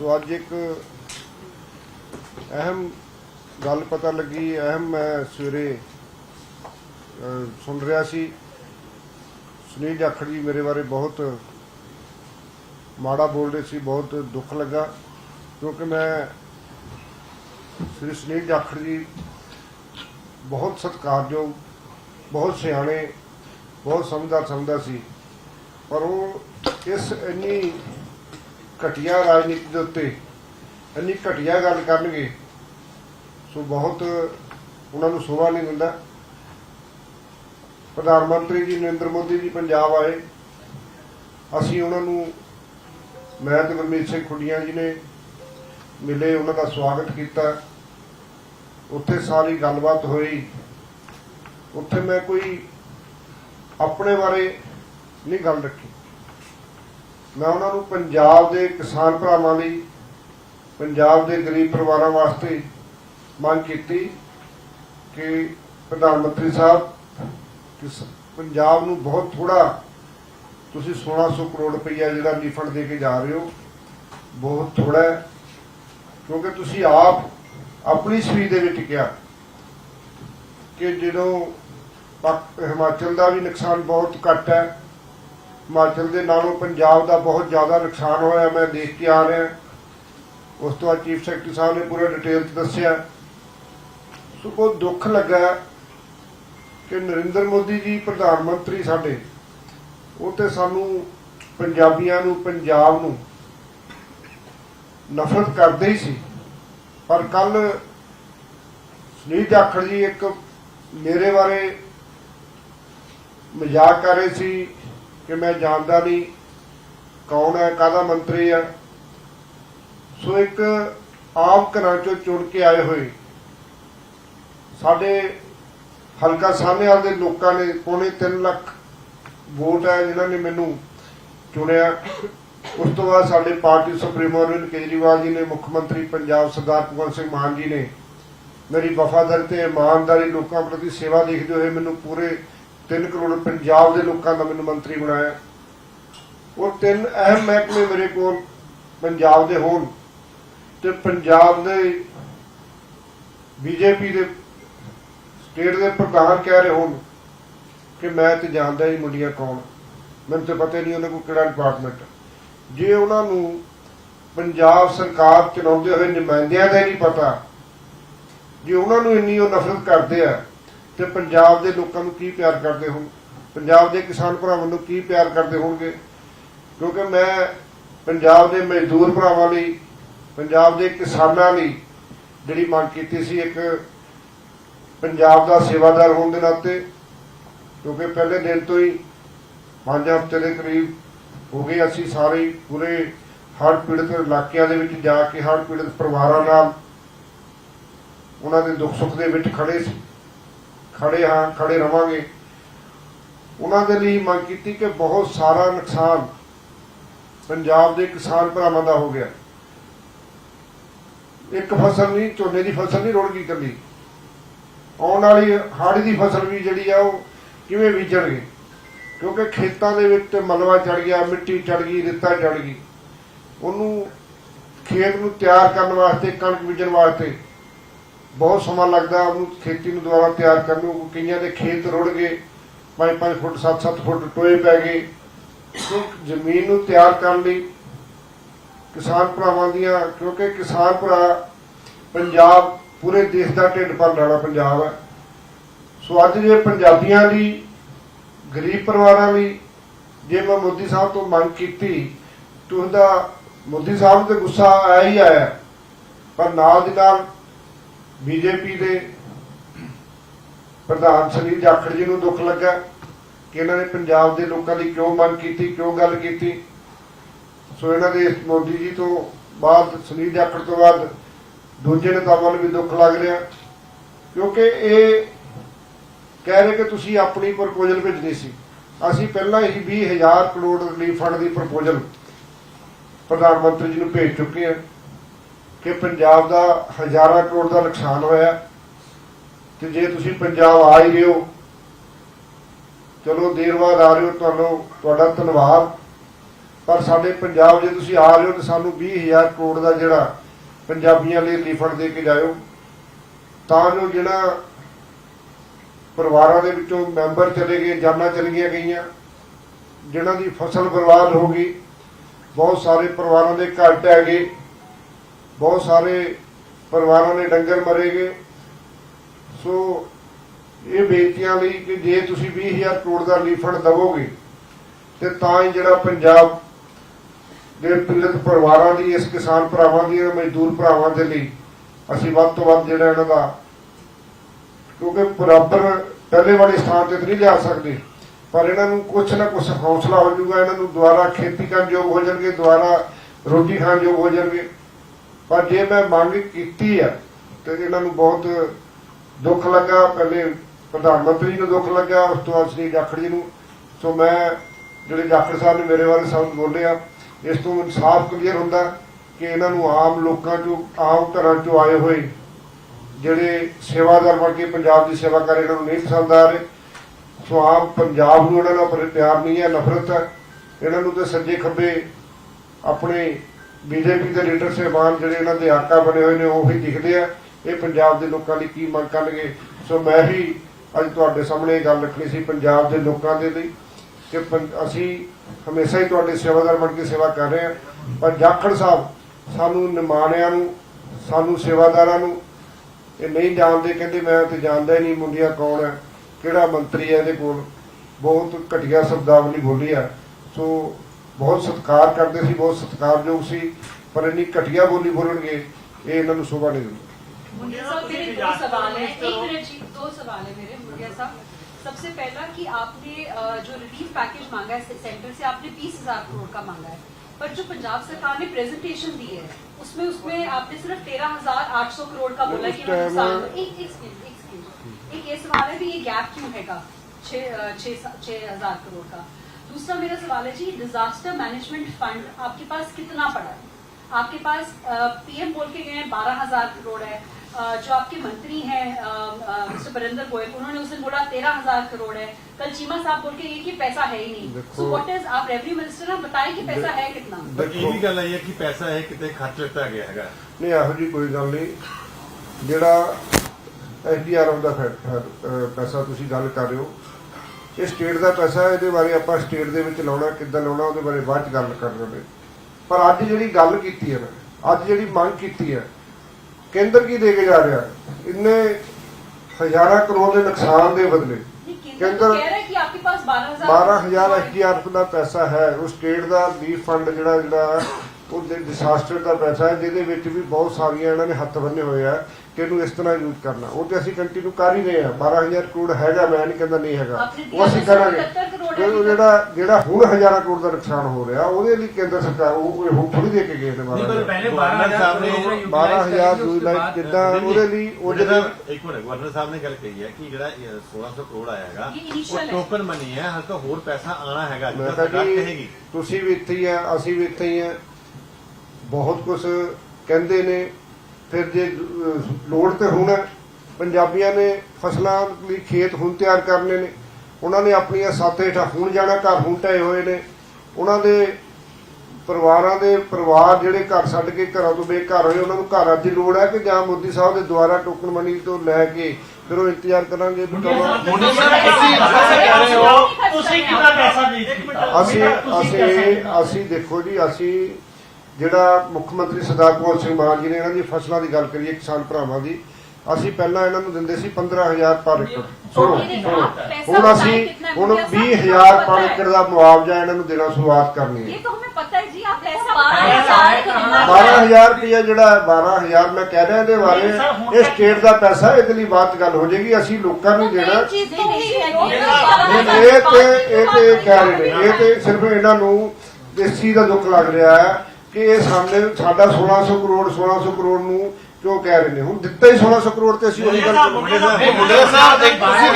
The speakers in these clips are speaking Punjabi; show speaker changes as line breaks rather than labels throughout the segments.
ਸੋ ਅੱਜ ਇੱਕ ਅਹਿਮ ਗੱਲ ਪਤਾ ਲੱਗੀ, ਅਹਿਮ ਮੈਂ ਸਵੇਰੇ ਸੁਣ ਰਿਹਾ ਸੀ। ਸੁਨੀਲ ਜਾਖੜ ਜੀ ਮੇਰੇ ਬਾਰੇ ਬਹੁਤ ਮਾੜਾ ਬੋਲ ਰਹੇ ਸੀ, ਬਹੁਤ ਦੁੱਖ ਲੱਗਾ, ਕਿਉਂਕਿ ਮੈਂ ਸ੍ਰੀ ਸੁਨੀਲ ਜਾਖੜ ਜੀ ਬਹੁਤ ਸਤਿਕਾਰਯੋਗ, ਬਹੁਤ ਸਿਆਣੇ, ਬਹੁਤ ਸਮਝਦਾਰ ਸਮਝਦਾ ਸੀ। ਪਰ ਉਹ ਇਸ ਇੰਨੀ ਘਟੀਆ ਰਾਜਨੀਤੀ ਦੇ ਉੱਤੇ ਇੰਨੀ ਘਟੀਆ ਗੱਲ ਕਰਨਗੇ, ਸੋ ਬਹੁਤ ਉਹਨਾਂ ਨੂੰ ਸੋਭਾ ਨਹੀਂ ਦਿੰਦਾ ਪ੍ਰਧਾਨ ਮੰਤਰੀ ਜੀ, ਨਰਿੰਦਰ ਮੋਦੀ ਜੀ ਪੰਜਾਬ ਆਏ। ਅਸੀਂ ਉਹਨਾਂ ਨੂੰ ਮੈਂ ਤੇ ਗੁਰਮੀਤ ਸਿੰਘ ਖੁੱਡੀਆਂ ਜੀ ਨੇ ਮਿਲੇ, ਉਹਨਾਂ ਦਾ ਸਵਾਗਤ ਕੀਤਾ। ਉੱਥੇ ਸਾਰੀ ਗੱਲਬਾਤ ਹੋਈ। ਉੱਥੇ ਮੈਂ ਕੋਈ ਆਪਣੇ ਬਾਰੇ ਨਹੀਂ ਗੱਲ ਰੱਖੀ। ਮੈਂ ਉਹਨਾਂ ਨੂੰ ਪੰਜਾਬ ਦੇ ਕਿਸਾਨ ਭਰਾਵਾਂ ਲਈ, ਪੰਜਾਬ ਦੇ ਗਰੀਬ ਪਰਿਵਾਰਾਂ ਵਾਸਤੇ ਮੰਗ ਕੀਤੀ ਕਿ ਪ੍ਰਧਾਨ ਮੰਤਰੀ ਸਾਹਿਬ ਕਿਸ ਪੰਜਾਬ ਨੂੰ ਬਹੁਤ ਥੋੜਾ ਤੁਸੀਂ 1600 ਕਰੋੜ ਰੁਪਈਆ ਜਿਹੜਾ ਰਿਫੰਡ ਦੇ ਕੇ ਜਾ ਰਹੇ ਹੋ, ਬਹੁਤ ਥੋੜਾ ਹੈ। ਕਿਉਂਕਿ ਤੁਸੀਂ ਆਪ ਆਪਣੀ ਸਪੀਚ ਦੇ ਵਿੱਚ ਕਿਹਾ ਕਿ ਜਦੋਂ ਹਿਮਾਚਲ ਦਾ ਵੀ ਨੁਕਸਾਨ ਬਹੁਤ ਘੱਟ ਹੈ ਹਿਮਾਚਲ ਦੇ ਨਾਲੋਂ ਪੰਜਾਬ ਦਾ ਬਹੁਤ ਜ਼ਿਆਦਾ ਨੁਕਸਾਨ ਹੋਇਆ, ਮੈਂ ਦੇਖ ਕੇ ਆ ਰਿਹਾ। ਉਸ ਤੋਂ ਬਾਅਦ ਚੀਫ ਸੈਕਟਰੀ ਸਾਹਿਬ ਨੇ ਪੂਰਾ ਡਿਟੇਲ ਚ ਦੱਸਿਆ। ਸੋ ਬਹੁਤ ਦੁੱਖ ਲੱਗਾ ਕਿ ਨਰਿੰਦਰ ਮੋਦੀ ਜੀ, ਪ੍ਰਧਾਨ ਮੰਤਰੀ ਸਾਡੇ, ਉਹ ਤੇ ਸਾਨੂੰ ਪੰਜਾਬੀਆਂ ਨੂੰ, ਪੰਜਾਬ ਨੂੰ ਨਫ਼ਰਤ ਕਰਦੇ ਹੀ ਸੀ। ਪਰ ਕੱਲ ਸੁਨੀਲ ਜਾਖੜ ਜੀ ਇੱਕ ਮੇਰੇ ਬਾਰੇ ਮਜ਼ਾਕ ਕਰ ਰਹੇ ਸੀ। ਕਿ ਮੈਂ ਜਾਣਦਾ ਨਹੀਂ ਕੌਣ ਹੈ, ਕਾਹਦਾ ਮੰਤਰੀ ਹੈ। ਸੋ ਇੱਕ ਆਮ ਘਰਾਂ ਚੋਂ ਚੁਣ ਕੇ ਆਏ ਹੋਏ ਸਾਡੇ ਹਲਕਾ ਸਾਹਮਣੇ ਦੇ ਲੋਕਾਂ ਨੇ ਪੌਣੇ 3 ਲੱਖ ਵੋਟ ਹੈ ਜਿਨ੍ਹਾਂ ਨੇ ਮੈਨੂੰ ਚੁਣਿਆ। ਉਸ ਤੋਂ ਬਾਅਦ ਸਾਡੇ ਪਾਰਟੀ ਸੁਪਰੀਮੋ ਅਰਵਿੰਦ ਕੇਜਰੀਵਾਲ ਜੀ ਨੇ, ਮੁੱਖ ਮੰਤਰੀ ਪੰਜਾਬ ਸਰਦਾਰ ਭਗਵੰਤ ਸਿੰਘ ਮਾਨ ਜੀ ਨੇ ਮੇਰੀ ਵਫਾਦਾਰੀ ਤੇ ਇਮਾਨਦਾਰੀ ਲੋਕਾਂ ਪ੍ਰਤੀ ਸੇਵਾ ਦੇਖਦੇ ਹੋਏ ਮੈਨੂੰ ਪੂਰੇ 3 ਕਰੋੜ ਪੰਜਾਬ ਦੇ ਲੋਕਾਂ ਦਾ ਮੈਨੂੰ ਮੰਤਰੀ ਬਣਾਇਆ। ਉਹ ਤਿੰਨ ਅਹਿਮ ਮਹਿਕਮੇ ਮੇਰੇ ਕੋਲ ਪੰਜਾਬ ਦੇ ਹੋਣ ਤੇ ਪੰਜਾਬ ਦੇ ਬੀਜੇਪੀ ਦੇ ਸਟੇਟ ਦੇ ਪ੍ਰਧਾਨ ਕਹਿ ਰਹੇ ਹੋਣ ਕਿ ਮੈਂ ਤੇ ਜਾਣਦਾ ਹੀ ਮੁੰਡੀਆਂ ਕੌਣ। ਮੈਨੂੰ ਤੇ ਪਤਾ ਹੀ ਨਹੀਂ ਉਹਨਾਂ ਕੋਲ ਕਿਹੜਾ ਡਿਪਾਰਟਮੈਂਟ ਜੇ ਉਹਨਾਂ ਨੂੰ ਪੰਜਾਬ ਸਰਕਾਰ ਚਲਾਉਂਦੇ ਹੋਏ ਨੁਮਾਇੰਦਿਆਂ ਦਾ ਹੀ ਨਹੀਂ ਪਤਾ, ਜੇ ਉਹਨਾਂ ਨੂੰ ਇੰਨੀ ਉਹ ਨਫ਼ਰਤ ਕਰਦੇ ਆ ਤੇ ਪੰਜਾਬ ਦੇ ਲੋਕਾਂ ਨੂੰ ਕੀ ਪਿਆਰ ਕਰਦੇ ਹੋ ਪੰਜਾਬ ਦੇ ਕਿਸਾਨ ਭਰਾਵਾਂ ਨੂੰ ਕੀ ਪਿਆਰ ਕਰਦੇ ਹੋਣਗੇ? ਕਿਉਂਕਿ ਮੈਂ ਪੰਜਾਬ ਦੇ ਮਜ਼ਦੂਰ ਭਰਾਵਾਂ ਲਈ, ਪੰਜਾਬ ਦੇ ਕਿਸਾਨਾਂ ਲਈ ਜਿਹੜੀ ਮੰਗ ਕੀਤੀ ਸੀ, ਇੱਕ ਪੰਜਾਬ ਦਾ ਸੇਵਾਦਾਰ ਹੋਣ ਦੇ ਨਾਤੇ, ਕਿਉਂਕਿ ਪਹਿਲੇ ਦਿਨ ਤੋਂ ਹੀ ਪੰਜ ਹਫ਼ਤੇ ਦੇ ਕਰੀਬ ਹੋ ਗਏ, ਅਸੀਂ ਸਾਰੇ ਪੂਰੇ ਹੜ੍ਹ ਪੀੜਤ ਇਲਾਕਿਆਂ ਦੇ ਵਿੱਚ ਜਾ ਕੇ ਹੜ੍ਹ ਪੀੜਤ ਪਰਿਵਾਰਾਂ ਨਾਲ ਉਹਨਾਂ ਦੇ ਦੁੱਖ ਸੁੱਖ ਦੇ ਵਿੱਚ ਖੜੇ ਸੀ। ਖੜੇ ਹਾਂ, ਖੜੇ ਰਵਾਂਗੇ। ਉਹਨਾਂ ਦੇ ਲਈ ਮੰਗ ਕੀਤੀ ਕਿ ਬਹੁਤ ਸਾਰਾ ਨੁਕਸਾਨ ਪੰਜਾਬ ਦੇ ਕਿਸਾਨ ਭਰਾਵਾਂ ਦਾ ਹੋ ਗਿਆ। ਇੱਕ ਫਸਲ ਨਹੀਂ, ਝੋਨੇ ਦੀ ਫਸਲ ਨਹੀਂ ਰੁੜ ਗਈ ਕੱਲੀ ਆਉਣ ਵਾਲੀ ਹਾੜੀ ਦੀ ਫਸਲ ਵੀ ਜਿਹੜੀ ਆ ਉਹ ਕਿਵੇਂ ਬੀਜਣਗੇ? ਕਿਉਂਕਿ ਖੇਤਾਂ ਦੇ ਵਿੱਚ ਤੇ ਮਲਵਾ ਚੜ ਗਿਆ, ਮਿੱਟੀ ਚੜ ਗਈ, ਰੇਤਾ ਚੜ ਗਈ। ਉਹਨੂੰ ਖੇਤ ਨੂੰ ਤਿਆਰ ਕਰਨ ਵਾਸਤੇ, ਕਣਕ ਬੀਜਣ ਵਾਸਤੇ ਬਹੁਤ ਸਮਾਂ ਲੱਗਦਾ, ਉਹਨੂੰ ਖੇਤੀ ਨੂੰ ਦੁਬਾਰਾ ਤਿਆਰ ਕਰਨ ਨੂੰ, ਕਈਆਂ ਦੇ ਖੇਤ ਰੁੜ ਗਏ 5-5 ਫੁੱਟ 7-7 ਫੁੱਟ ਟੋਏ ਪੈ ਗਏ। ਜ਼ਮੀਨ ਨੂੰ ਤਿਆਰ ਕਰਨ ਲਈ ਕਿਸਾਨ ਭਰਾਵਾਂ ਦੀਆਂ, ਕਿਉਂਕਿ ਕਿਸਾਨ ਭਰਾ ਪੰਜਾਬ, ਪੂਰੇ ਦੇਸ਼ ਦਾ ਢਿੱਡ ਭਰਨ ਵਾਲਾ ਪੰਜਾਬ ਹੈ। ਸੋ ਅੱਜ ਜੇ ਪੰਜਾਬੀਆਂ ਲਈ ਗਰੀਬ ਪਰਿਵਾਰਾਂ ਲਈ ਜੇ ਮੈਂ ਮੋਦੀ ਸਾਹਿਬ ਤੋਂ ਮੰਗ ਕੀਤੀ, ਤਾਂ ਉਹਦਾ ਮੋਦੀ ਸਾਹਿਬ ਤੇ ਗੁੱਸਾ ਆਇਆ ਹੀ ਆਇਆ। ਪਰ ਨਾਲ ਦੀ ਨਾਲ ਬੀਜੇਪੀ ਦੇ ਪ੍ਰਧਾਨ ਸੁਨੀਲ ਜਾਖੜ ਜੀ ਨੂੰ ਦੁੱਖ ਲੱਗਾ ਕਿ ਇਹਨਾਂ ਨੇ ਪੰਜਾਬ ਦੇ ਲੋਕਾਂ ਦੀ ਕਿਉਂ ਮੰਗ ਕੀਤੀ, ਕਿਉਂ ਗੱਲ ਕੀਤੀ। ਸੋ ਇਹਨਾਂ ਦੇ ਮੋਦੀ ਜੀ ਤੋਂ ਬਾਅਦ ਸੁਨੀਲ ਜਾਖੜ ਤੋਂ ਬਾਅਦ ਦੂਜੇ ਨੇਤਾਵਾਂ ਨੂੰ ਵੀ ਦੁੱਖ ਲੱਗ ਰਿਹਾ। ਕਿਉਂਕਿ ਇਹ ਕਹਿ ਰਹੇ ਕਿ ਤੁਸੀਂ ਆਪਣੀ ਪ੍ਰਪੋਜ਼ਲ ਭੇਜਣੀ ਸੀ। ਅਸੀਂ ਪਹਿਲਾਂ ਹੀ 20000 ਕਰੋੜ ਰਿਲੀਫ ਫੰਡ ਦੀ ਪ੍ਰਪੋਜ਼ਲ ਪ੍ਰਧਾਨ ਮੰਤਰੀ ਜੀ ਨੂੰ ਭੇਜ ਚੁੱਕੇ ਹਾਂ। ਕਿ ਪੰਜਾਬ ਦਾ ਹਜ਼ਾਰਾਂ ਕਰੋੜ ਦਾ ਨੁਕਸਾਨ ਹੋਇਆ। ਤੇ ਜੇ ਤੁਸੀਂ ਪੰਜਾਬ ਆ ਹੀ ਰਹੇ ਹੋ, ਚਲੋ ਦੇਰ ਬਾਅਦ ਆ ਰਹੇ ਹੋ, ਤੁਹਾਨੂੰ ਤੁਹਾਡਾ ਧੰਨਵਾਦ। ਪਰ ਸਾਡੇ ਪੰਜਾਬ ਜੇ ਤੁਸੀਂ ਆ ਰਹੇ ਹੋ, ਤਾਂ ਸਾਨੂੰ 20000 ਕਰੋੜ ਦਾ ਜਿਹੜਾ ਪੰਜਾਬੀਆਂ ਲਈ ਰਿਫੰਡ ਦੇ ਕੇ ਜਾਇਓ। ਤਾਂ ਜੋ ਜਿਹੜਾ ਪਰਿਵਾਰਾਂ ਦੇ ਵਿੱਚੋਂ ਮੈਂਬਰ ਚਲੇ ਗਏ, ਜਾਨਾਂ ਚਲੀਆਂ ਗਈਆਂ, ਜਿਨ੍ਹਾਂ ਦੀ ਫਸਲ ਬਰਬਾਦ ਹੋ ਗਈ, ਬਹੁਤ ਸਾਰੇ ਪਰਿਵਾਰਾਂ ਦੇ ਘਰ ਢਹਿ ਗਏ। ਬਹੁਤ ਸਾਰੇ ਪਰਿਵਾਰਾਂ ਦੇ ਡੰਗਰ ਮਰੇ ਗਏ। ਸੋ ਇਹ ਬੇਨਤੀਆਂ ਲਈ ਕਿ ਜੇ ਤੁਸੀਂ 20000 ਕਰੋੜ ਦਾ ਰੀਫੰਡ ਦਵੋਗੇ, ਤੇ ਤਾਂ ਹੀ ਜਿਹੜਾ ਪੰਜਾਬ ਦੇ ਪੀੜਤ ਪਰਿਵਾਰਾਂ ਦੀ, ਇਸ ਕਿਸਾਨ ਭਰਾਵਾਂ ਦੀ ਮਜ਼ਦੂਰ ਭਰਾਵਾਂ ਦੇ ਲਈ ਅਸੀਂ ਵੱਧ ਤੋਂ ਵੱਧ ਜਿਹੜਾ ਇਹਨਾਂ ਦਾ, ਕਿਉਂਕਿ ਬਰਾਬਰ ਪਹਿਲੇ ਵਾਲੇ ਸਥਾਨ ਤੇ ਨਹੀਂ ਲਿਆ ਸਕਦੇ, ਪਰ ਇਹਨਾਂ ਨੂੰ ਕੁਝ ਨਾ ਕੁਛ ਹੌਸਲਾ ਹੋ ਜਾਊਗਾ, ਇਹਨਾਂ ਨੂੰ ਦੁਬਾਰਾ ਖੇਤੀ ਕਰਨ ਯੋਗ ਹੋ ਜਾਣਗੇ, ਦੁਬਾਰਾ ਰੋਟੀ ਖਾਣ ਯੋਗ ਹੋ ਜਾਣਗੇ। ਪਰ ਜੇ ਮੈਂ ਮੰਗ ਕੀਤੀ ਆ ਤੇ ਇਹਨਾਂ ਨੂੰ ਬਹੁਤ ਦੁੱਖ ਲੱਗਾ, ਪਹਿਲੇ ਪ੍ਰਧਾਨ ਮੰਤਰੀ ਨੂੰ ਦੁੱਖ ਲੱਗਾ, ਉਸ ਤੋਂ ਬਾਅਦ ਸ੍ਰੀ ਜਾਖੜ ਜੀ ਨੂੰ। ਸੋ ਮੈਂ ਜਿਹੜੇ ਜਾਖੜ ਸਾਹਿਬ ਨੇ ਮੇਰੇ ਬਾਰੇ ਸ਼ਬਦ ਬੋਲੇ ਆ, ਇਸ ਤੋਂ ਇਨਸਾਫ਼ ਕਲੀਅਰ ਹੁੰਦਾ ਕਿ ਇਹਨਾਂ ਨੂੰ ਆਮ ਲੋਕਾਂ ਚੋਂ, ਆਮ ਘਰਾਂ ਚੋਂ ਆਏ ਹੋਏ ਜਿਹੜੇ ਸੇਵਾਦਾਰ ਬਣ ਕੇ ਪੰਜਾਬ ਦੀ ਸੇਵਾ ਕਰ ਇਹਨਾਂ ਨੂੰ ਨਹੀਂ ਪਸੰਦ ਆ ਰਹੇ। ਸੋ ਆਮ ਪੰਜਾਬ ਨੂੰ ਇਹਨਾਂ ਨਾਲ ਪਿਆਰ ਨਹੀਂ ਹੈ, ਨਫ਼ਰਤ ਹੈ। ਇਹਨਾਂ ਨੂੰ ਤੇ ਸੱਜੇ ਖੱਬੇ ਆਪਣੇ ਬੀਜੇਪੀ ਦੇ ਲੀਡਰ ਸਾਹਿਬਾਨ ਜਿਹੜੇ ਇਹਨਾਂ ਦੇ ਆਕਾ ਬਣੇ ਹੋਏ ਨੇ, ਉਹ ਹੀ ਦਿਖਦੇ ਆ। ਇਹ ਪੰਜਾਬ ਦੇ ਲੋਕਾਂ ਲਈ ਕੀ ਮੰਗ ਕਰਨਗੇ? ਸੋ ਮੈਂ ਹੀ ਅੱਜ ਤੁਹਾਡੇ ਸਾਹਮਣੇ ਇਹ ਗੱਲ ਰੱਖਣੀ ਸੀ, ਪੰਜਾਬ ਦੇ ਲੋਕਾਂ ਦੇ ਲਈ। ਕਿ ਪੰ- ਅਸੀਂ ਹਮੇਸ਼ਾ ਹੀ ਤੁਹਾਡੇ ਸੇਵਾਦਾਰ ਬਣ ਕੇ ਸੇਵਾ ਕਰ ਰਹੇ ਹਾਂ। ਪਰ ਜਾਖੜ ਸਾਹਿਬ, ਸਾਨੂੰ ਨਿਮਾਣਿਆਂ ਨੂੰ, ਸਾਨੂੰ ਸੇਵਾਦਾਰਾਂ ਨੂੰ ਇਹ ਨਹੀਂ ਜਾਣਦੇ, ਕਹਿੰਦੇ ਮੈਂ ਤੇ ਜਾਣਦਾ ਹੀ ਨਹੀਂ ਮੁੰਡਿਆ ਕੌਣ ਹੈ, ਕਿਹੜਾ ਮੰਤਰੀ ਹੈ ਇਹਦੇ ਕੋਲ। ਬਹੁਤ ਘਟੀਆ ਸ਼ਬਦਾਵਲੀ ਬੋਲੀ ਆ। ਸੋ ਬਹੁਤ ਸਤਿਕਾਰ ਕਰਦੇ ਸੀ ਬਹੁਤ ਸਤਿਕਾਰਯੋਗ ਸੀ ਪਰ ਇੰਨੀ ਘਟੀਆ ਬੋਲੀ ਬੋਲਣਗੇ ਇਹ ਇਹਨਾਂ ਨੂੰ ਸ਼ੋਭਾ ਨਹੀਂ ਦਿੰਦੀ
मुंडिया साहब मेरे दो सवाल हैं एक मिनट जी दो सवाल है मेरे मुंडिया साहब सबसे पहला कि आपने अ, जो रिलीफ पैकेज मांगा है सेंटर से आपने बीस हजार करोड़ का मांगा है पर जो पंजाब सरकार ने प्रेजेंटेशन दी है उसमें उसमें आपने सिर्फ तेरह हजार आठ सौ करोड़ का बोला
उस
कि उन्होंने
time-
नुकसान- एक एक सेकंड एक सेकंड एक ये सवाल है भी ये गैप क्यों हैगा छह अ, छह छह हजार करोड़ का दूसरा मेरा सवाल है जी डिजास्टर मैनेजमेंट फंड आपके पास कितना पड़ा है आपके पास पीएम बोल के गए हैं बारह हजार करोड़ है अ, जो आपके मंत्री हैं अ, अ, मिस्टर बरिंदर गोयल उन्होंने उस दिन बोला तेरह हजार करोड़ है कल चीमा साहब बोल के गए कि पैसा है ही नहीं
देखो-
सो व्हाट इज आप रेवेन्यू मिनिस्टर हैं बताएं कि पैसा है कितना
ਪਰ ਇਹ ਵੀ ਗੱਲ ਆਈ ਹੈ ਕਿ ਪੈਸਾ ਹੈ ਕਿਤੇ ਖਰਚ ਦਿੱਤਾ ਗਿਆ ਹੈਗਾ
ਨਹੀਂ ਇਹੋ ਜੀ ਕੋਈ ਗੱਲ ਨਹੀਂ ਜਿਹੜਾ ਐਸਡੀਆਰਐਫ ਦਾ ਫੈ- ਫੈ- ਅਹ ਪੈਸਾ ਤੁਸੀਂ ਗੱਲ ਕਰ ਰਹੇ ਹੋ ਇਹ ਸਟੇਟ ਦਾ ਪੈਸਾ ਇਹਦੇ ਬਾਰੇ ਆਪਾਂ ਸਟੇਟ ਦੇ ਵਿੱਚ ਲਾਉਣਾ ਕਿੱਦਾਂ ਲਾਉਣਾ ਉਹਦੇ ਬਾਰੇ ਬਾਅਦ ਚ ਗੱਲ ਕਰ ਲਵਾਂਗੇ ਪਰ ਅੱਜ ਜਿਹੜੀ ਗੱਲ ਕੀਤੀ ਹੈ ਅੱਜ ਜਿਹੜੀ ਮੰਗ ਕੀਤੀ ਹੈ ਕੇਂਦਰ ਕੀ ਦੇ ਕੇ ਜਾ ਰਿਹਾ? ਇੰਨੇ ਹਜ਼ਾਰਾਂ ਕਰੋੜ ਦੇ ਨੁਕਸਾਨ ਦੇ ਬਦਲੇ।
ਕੇਂਦਰ ਕਹਿ ਰਿਹਾ ਕਿ ਆਪਕੇ ਪਾਸ 12000
12000 ਰੁਪਏ ਦਾ ਪੈਸਾ ਹੈ ਉਹ ਸਟੇਟ ਦਾ ਲੀਫ ਫੰਡ ਜਿਹੜਾ ਜਿਹੜਾ ਉਹ ਡਿਸਾਸਟਰ ਦਾ ਪੈਸਾ ਹੈ ਜਿਹਦੇ ਵਿੱਚ ਵੀ ਬਹੁਤ ਸਾਰੀਆਂ ਇਹਨਾਂ ਨੇ ਹੱਥ ਬੰਨੇ ਹੋਏ ਆ। ਕਿ ਇਹਨੂੰ ਇਸ ਤਰ੍ਹਾਂ ਯੂਜ਼ ਕਰਨਾ। ਉਹ ਤੇ ਅਸੀਂ ਕੰਟੀਨਿਊ ਕਰ ਹੀ ਰਹੇ ਆ 12000 ਕਰੋੜ ਹੈਗਾ ਮੈਂ ਨਹੀਂ ਕਹਿੰਦਾ ਨਹੀਂ ਹੈਗਾ। ਉਹ ਅਸੀਂ ਕਰਾਂਗੇ। ਉਹ ਜਿਹੜਾ ਜਿਹੜਾ ਹੁਣ ਹਜ਼ਾਰਾਂ ਕਰੋੜ ਦਾ ਨੁਕਸਾਨ ਹੋ ਰਿਹਾ ਉਹਦੇ ਲਈ ਕੇਂਦਰ ਸਰਕਾਰ ਉਹ ਹੁਣ ਥੋੜੀ ਦੇ ਕੇ ਗਏ ਨੇ
ਬਾਰਾਂ
ਨਹੀਂ
ਪਹਿਲੇ
12000 ਸਾਹਿਬ
ਨੇ
12000 ਯੂਟੀਲਾਈਜ਼ ਜਿੱਦਾਂ ਉਹਦੇ ਲਈ ਉਹ ਜਿਹੜਾ
ਇੱਕ ਮਿੰਟ ਗਵਰਨਰ ਸਾਹਿਬ ਨੇ ਗੱਲ ਕਹੀ ਹੈ ਕਿ ਜਿਹੜਾ 1600 ਕਰੋੜ ਆਇਆ ਹੈਗਾ ਉਹ ਟੋਕਨ ਮਨੀ ਹੈ ਹਲਕਾ ਹੋਰ ਪੈਸਾ ਆਣਾ ਹੈਗਾ ਜਿੱਦਾਂ ਸਰਕਾਰ ਕਹੇਗੀ
ਤੁਸੀਂ ਵੀ ਇੱਥੇ ਹੀ ਆ ਅਸੀਂ ਵੀ ਇੱਥੇ ਹੀ ਆ। ਬਹੁਤ ਕੁਝ ਕਹਿੰਦੇ ਨੇ ਫਿਰ ਜੇ ਲੋੜ ਤੇ ਹੋਣਾ ਪੰਜਾਬੀਆਂ ਨੇ ਫਸਲਾਂ ਲਈ ਖੇਤ ਹੁਣ ਤਿਆਰ ਕਰਨੇ ਨੇ ਉਹਨਾਂ ਨੇ ਆਪਣੀਆਂ ਸੱਤ ਹੇਠਾਂ ਹੁਣ ਜਾਣਾ ਘਰ ਹੁਣ ਟਏ ਹੋਏ ਨੇ ਉਹਨਾਂ ਦੇ ਪਰਿਵਾਰਾਂ ਦੇ ਪਰਿਵਾਰ ਜਿਹੜੇ ਘਰ ਛੱਡ ਕੇ ਘਰਾਂ ਤੋਂ ਬੇਘਰ ਹੋਏ ਉਹਨਾਂ ਨੂੰ ਘਰ ਅੱਜ ਦੀ ਲੋੜ ਹੈ ਕਿ ਜਾਂ ਮੋਦੀ ਸਾਹਿਬ ਦੇ ਦੁਆਰਾ ਟੋਕਨ ਮਨੀ ਤੋਂ ਲੈ ਕੇ ਫਿਰ ਉਹ ਇੰਤਜ਼ਾਰ ਕਰਾਂਗੇ
ਤੁਸੀਂ ਕਹਿ ਪੈਸਾ ਦੇ
ਅਸੀਂ ਅਸੀਂ ਅਸੀਂ ਦੇਖੋ ਜੀ ਅਸੀਂ ਜਿਹੜਾ ਮੁੱਖ ਮੰਤਰੀ ਸਰਦਾਰ ਕੋਲ ਸਿੰਘ ਮਾਨ ਜੀ ਨੇ ਇਹਨਾਂ ਦੀ ਫਸਲਾਂ ਦੀ ਗੱਲ ਕਰੀਏ ਕਿਸਾਨ ਭਰਾਵਾਂ ਦੀ ਅਸੀਂ ਪਹਿਲਾਂ ਇਹਨਾਂ ਨੂੰ ਦਿੰਦੇ ਸੀ 15000 ਪਰ ਏਕੜ। ਸੁਣੋ ਹੁਣ ਅਸੀਂ ਹੁਣ 20000 ਪਰ ਏਕੜ ਦਾ ਮੁਆਵਜ਼ਾ ਇਹਨਾਂ ਨੂੰ ਦੇਣਾ ਸ਼ੁਰੂਆਤ ਕਰਨੀ ਹੈ। 12000 ਰੁਪਏ ਜਿਹੜਾ ਹੈ 12000 ਮੈਂ ਕਹਿ ਰਿਹਾ ਇਹਦੇ ਬਾਰੇ ਇਹ ਸਟੇਟ ਦਾ ਪੈਸਾ ਇਹਦੇ ਲਈ ਬਾਤ ਗੱਲ ਹੋ ਜੇਗੀ ਅਸੀਂ ਲੋਕਾਂ ਨੂੰ ਦੇਣਾ। ਕਹਿ ਰਹੇ ਨੇ ਇਹ ਤੇ ਸਿਰਫ ਇਹਨਾਂ ਨੂੰ ਇਸ ਚੀਜ਼ ਦਾ ਦੁੱਖ ਲੱਗ ਰਿਹਾ ਹੈ। ਕਿ ਇਹ ਸਾਹਮਣੇ ਸਾਡਾ 1600 ਕਰੋੜ 1600 ਕਰੋੜ ਨੂੰ ਜੋ ਕਹਿ ਰਹੇ ਨੇ? ਹੁਣ ਦਿੱਤਾ ਹੀ 1600 ਕਰੋੜ ਤੇ ਅਸੀਂ ਉਹੀ ਗੱਲ
ਮੁੰਡੇ ਸਾਹਿਬ ਤੁਸੀਂ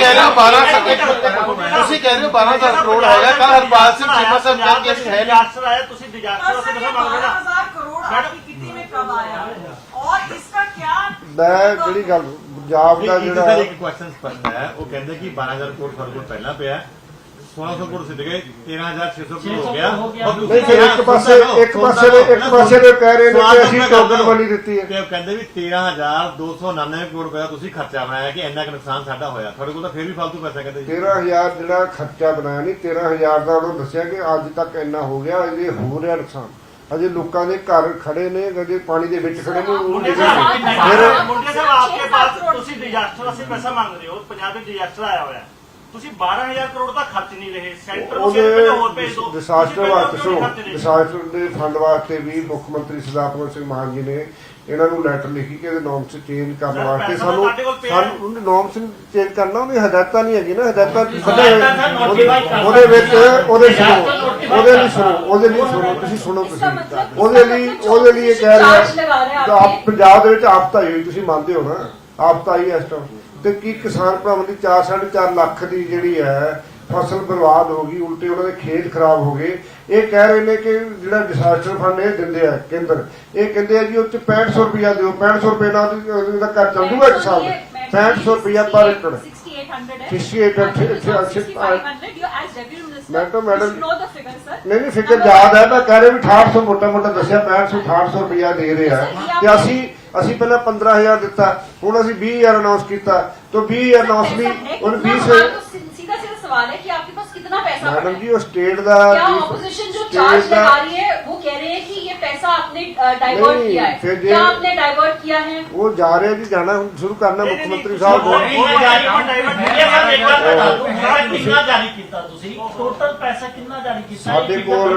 ਕਹਿ ਰਹੇ ਹੋ 12000 ਕਰੋੜ ਹੈਗਾ ਕੱਲ ਹਰਪਾਲ ਸਿੰਘ ਚੀਮਾ ਸਾਹਿਬ ਦਾ ਕੇਸ ਹੈ
ਡਿਜ਼ਾਸਟਰ ਆਇਆ
ਤੁਸੀਂ ਡਿਜ਼ਾਸਟਰ
ਦਾ ਪੈਸਾ ਮੰਗ
ਹੋ
12000
ਕਰੋੜ ਆਪਕੀ ਕਿੱਤੀ ਵਿੱਚ ਕਬ ਆਇਆ? ਔਰ ਇਸ ਦਾ ਕੀ
ਮੈਂ ਜਿਹੜੀ ਗੱਲ ਪੰਜਾਬ
ਕਿ
ਜਿਹੜਾ
ਇੱਕ ਕੁਐਸਚਨਸ ਪੜਨਾ ਹੈ। ਉਹ ਕਹਿੰਦੇ ਕਿ 12000 ਕਰੋੜ ਸਾਡੇ ਕੋਲ ਪਹਿਲਾਂ ਪਿਆ 1600 ਕਰੋੜ ਸਿੱਧ ਗਏ 13600 ਕਰੋੜ ਹੋ ਗਿਆ
ਹੋ ਗਿਆ।
ਔਰ
ਨਹੀਂ ਫਿਰ ਇੱਕ ਪਾਸੇ ਇੱਕ ਪਾਸੇ ਦੇ ਇੱਕ ਪਾਸੇ ਦੇ ਕਹਿ ਰਹੇ ਨੇ ਕਿ ਅਸੀਂ ਟੋਕਨ ਵਾਲੀ ਦਿੱਤੀ ਹੈ
ਤੇ ਉਹ ਕਹਿੰਦੇ ਵੀ 13299 ਕਰੋੜ ਰੁਪਏ ਤੁਸੀਂ ਖਰਚਾ ਬਣਾਇਆ ਕਿ ਇੰਨਾ ਕੁ ਨੁਕਸਾਨ ਸਾਡਾ ਹੋਇਆ ਤੁਹਾਡੇ ਕੋਲ ਤਾਂ ਫਿਰ ਵੀ ਫालतू ਪੈਸਾ ਕਹਿੰਦੇ ਜੀ
13000 ਜਿਹੜਾ ਖਰਚਾ ਬਣਾਇਆ ਨਹੀਂ 13000 ਦਾ ਉਹਨੂੰ ਦੱਸਿਆ ਕਿ ਅੱਜ ਤੱਕ ਇੰਨਾ ਹੋ ਗਿਆ ਅਜੇ ਹੋ ਰਿਹਾ ਨੁਕਸਾਨ ਅਜੇ ਲੋਕਾਂ ਦੇ ਘਰ ਖੜੇ ਨੇ ਅਜੇ ਪਾਣੀ ਦੇ ਵਿੱਚ ਖੜੇ ਨੇ ਉਹ
ਮੁੰਡੇ
ਡਿੱਗੇ
ਸਾਹਿਬ
ਨੇ। ਫਿਰ
ਮੁੰਡੇ ਸਾਹਿਬ ਆਪਕੇ ਪਾਸ ਤੁਸੀਂ ਡਿਜ਼ਾਸਟਰ ਅਸੀਂ ਪੈਸਾ ਮੰਗ ਰਹੇ ਹੋ ਪੰਜਾਬ ਵਿੱਚ ਡਿਜ਼ਾਸਟਰ ਆਇਆ ਹੋਇਆ। ਤੁਸੀਂ 12000 ਕਰੋੜ ਦਾ ਖਰਚ ਨਹੀਂ ਰਹੇ ਸੈਂਟਰ ਨੂੰ ਕਿਹੜੇ ਹੋਰ ਭੇਜ ਦਿਓ।
ਵਾਸਤੇ ਵੀ ਮੁੱਖ ਮੰਤਰੀ ਸਰਦਾਰ ਸਿੰਘ ਮਾਨ ਜੀ ਨੇ ਇਹਨਾਂ ਨੂੰ ਲੈਟਰ ਲਿਖੀ ਕਿ ਨੋਮਸ ਚੇਂਜ ਕਰਨ ਵਾਸਤੇ ਸਾਨੂੰ ਸਾਨੂੰ ਨੋਮਸ ਚੇਂਜ ਕਰਨਾ ਉਹਦੀ ਹਦਾਇਤਾਂ ਨਹੀਂ ਹੈਗੀ ਨਾ ਹਦਾਇਤਾਂ ਉਹਦੇ ਵਿੱਚ ਉਹਦੇ ਸੁਣੋ ਉਹਦੇ ਲਈ ਸੁਣੋ ਉਹਦੇ ਲਈ ਸੁਣੋ ਤੁਸੀਂ ਸੁਣੋ ਤੁਸੀਂ। ਉਹਦੇ ਲਈ ਉਹਦੇ ਲਈ ਇਹ ਕਹਿ ਰਿਹਾ ਪੰਜਾਬ ਦੇ ਵਿੱਚ ਆਫਤ ਹੋਈ ਤੁਸੀਂ ਮੰਨਦੇ ਹੋ ਨਾ। ਆਫਤ ਆਈ ਇਸ ਟਾਈਮ ਤੇ ਕੀ ਕਿਸਾਨ ਭਰਾਵਾਂ ਦੀ 4.5 ਲੱਖ ਦੀ ਜਿਹੜੀ ਹੈ ਫਸਲ ਬਰਬਾਦ ਹੋ ਗਈ ਉਲਟੇ ਉਹਨਾਂ ਦੇ ਖੇਤ ਖਰਾਬ ਹੋ ਗਏ। ਇਹ ਕਹਿ ਰਹੇ ਨੇ ਕਿ ਜਿਹੜਾ ਡਿਸਾਸਟਰ ਫੰਡ ਇਹ ਦਿੰਦੇ ਆ ਕੇਂਦਰ ਇਹ ਕਹਿੰਦੇ ਆ ਜੀ ਉਹ ਚ 6500 ਰੁਪਇਆ ਦਿਓ 6500 ਰੁਪਏ ਨਾਲ ਉਹਦਾ ਘਰ ਚੱਲੂਗਾ ਇੱਕ ਸਾਲ 6500 ਰੁਪਇਆ ਪਰ ਏਕੜ।
6800 ਮੈਡਮ ਮੈਡਮ
ਨਹੀਂ ਨਹੀਂ ਫਿਕਰ ਯਾਦ ਹੈ ਮੈਂ ਕਹਿ ਰਿਹਾ ਵੀ 6800 ਮੋਟਾ ਮੋਟਾ ਦੱਸਿਆ 6500 6800 ਰੁਪਇਆ ਦੇ ਰਿਹਾ। ਤੇ ਅਸੀਂ ਅਸੀਂ ਪਹਿਲਾਂ 15000 ਦਿੱਤਾ ਹੁਣ ਅਸੀਂ 20000 ਅਨਾਉਂਸ ਕੀਤਾ। ਤਾਂ 20000 ਅਨਾਉਂਸ ਨਹੀਂ ਹੁਣ 20
ਸੀਗਾ ਸਵਾਲ ਹੈ ਕਿ पास कितना पैसा पड़ा
मैडम
है?
जी वो स्टेट दा
क्या
जी-
ऑपोजिशन जो
स्टेट
चार्ज
दा-
लगा रही है वो कह रहे हैं कि ये पैसा आपने डाइवर्ट
नहीं,
किया है
फिर ये-
क्या आपने डाइवर्ट किया है
वो जा रहे जी जाना ਹੁਣ ਸ਼ੁਰੂ ਕਰਨਾ ਮੁੱਖ ਮੰਤਰੀ
ਉਹ
ਸਾਹਿਬ
ਨਹੀਂ,
ਨੇ
ਉਹ ਡਾਇਵਰਟ ਡਾਇਵਰਟ ਮੁੰਡੇ ਸਾਹਿਬ ਇੱਕ ਗੱਲ ਬਤਾ ਦਿਓ ਸਾਰਾ ਕਿੰਨਾ ਜਾਰੀ ਕੀਤਾ ਤੁਸੀਂ ਟੋਟਲ ਪੈਸਾ ਕਿੰਨਾ ਜਾਰੀ ਕੀਤਾ
ਸਾਡੇ ਕੋਲ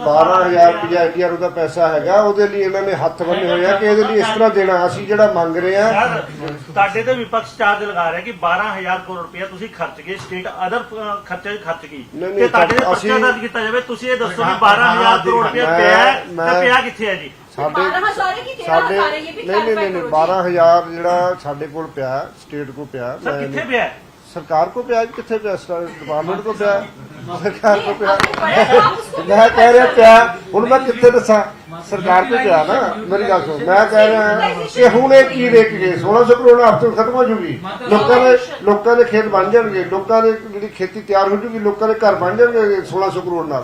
12000 ਰੁਪਇਆ ਆਈਟੀਆਰ ਉਹਦਾ ਪੈਸਾ ਹੈਗਾ ਉਹਦੇ ਲਈ ਇਹਨਾਂ ਨੇ ਹੱਥ ਬੰਨੇ ਹੋਏ ਆ ਕਿ ਇਹਦੇ ਲਈ ਇਸ ਤਰ੍ਹਾਂ ਦੇਣਾ ਅਸੀਂ ਜਿਹੜਾ ਮੰਗ ਰਹੇ ਆ
ਸਰ ਤੁਹਾਡੇ ਤੇ ਵਿਪਕਸ਼ ਚਾਰਜ ਲਗਾ ਰਿਹਾ ਕਿ 12000 ਕਰੋੜ ਰੁਪਇਆ ਤੁਸੀਂ ਖਰਚ ਗਏ ਸਟੇਟ ਅਦਰ ਖਰਚੇ 'ਚ ਖਰਚ ਗਈ
ਨਹੀਂ,
ਤੇ ਦੱਸੋ
ਵੀ
ਪਿਆ ਕਿੱਥੇ ਜੀ?
ਸਾਡੇ ਸਾਡੇ ਨਹੀਂ ਨਹੀਂ ਨਹੀਂ ਜਿਹੜਾ ਸਾਡੇ ਕੋਲ ਪਿਆ ਸਟੇਟ ਕੋਲ ਪਿਆ
ਪਿਆ
ਸਰਕਾਰ ਕੋਲ ਪਿਆ ਜੀ, ਕਿੱਥੇ ਪਿਆ? ਡਿਪਾਰਟਮੈਂਟ ਕੋਲ ਪਿਆ। ਮੈਂ ਕਹਿ ਰਿਹਾ ਪਿਆ ਹੁਣ ਮੈਂ ਕਿੱਥੇ ਦੱਸਾਂ? ਸਰਕਾਰ ਤੇ ਪਿਆ ਨਾ ਮੇਰੀ ਗੱਲ ਸੁਣ। ਮੈਂ ਕਹਿ ਰਿਹਾ ਕਿ ਹੁਣ ਇਹ ਕੀ ਵੇਚ ਗਏ 1600 ਕਰੋੜ ਹਫ਼ਤੇ ਖਤਮ ਹੋ ਜੂਗੀ। ਲੋਕਾਂ ਦੇ ਲੋਕਾਂ ਦੇ ਖੇਤ ਬਣ ਜਾਣਗੇ। ਲੋਕਾਂ ਦੇ ਜਿਹੜੀ ਖੇਤੀ ਤਿਆਰ ਹੋ ਜੂਗੀ ਲੋਕਾਂ ਦੇ ਘਰ ਬਣ ਜਾਣਗੇ 1600 ਕਰੋੜ ਨਾਲ।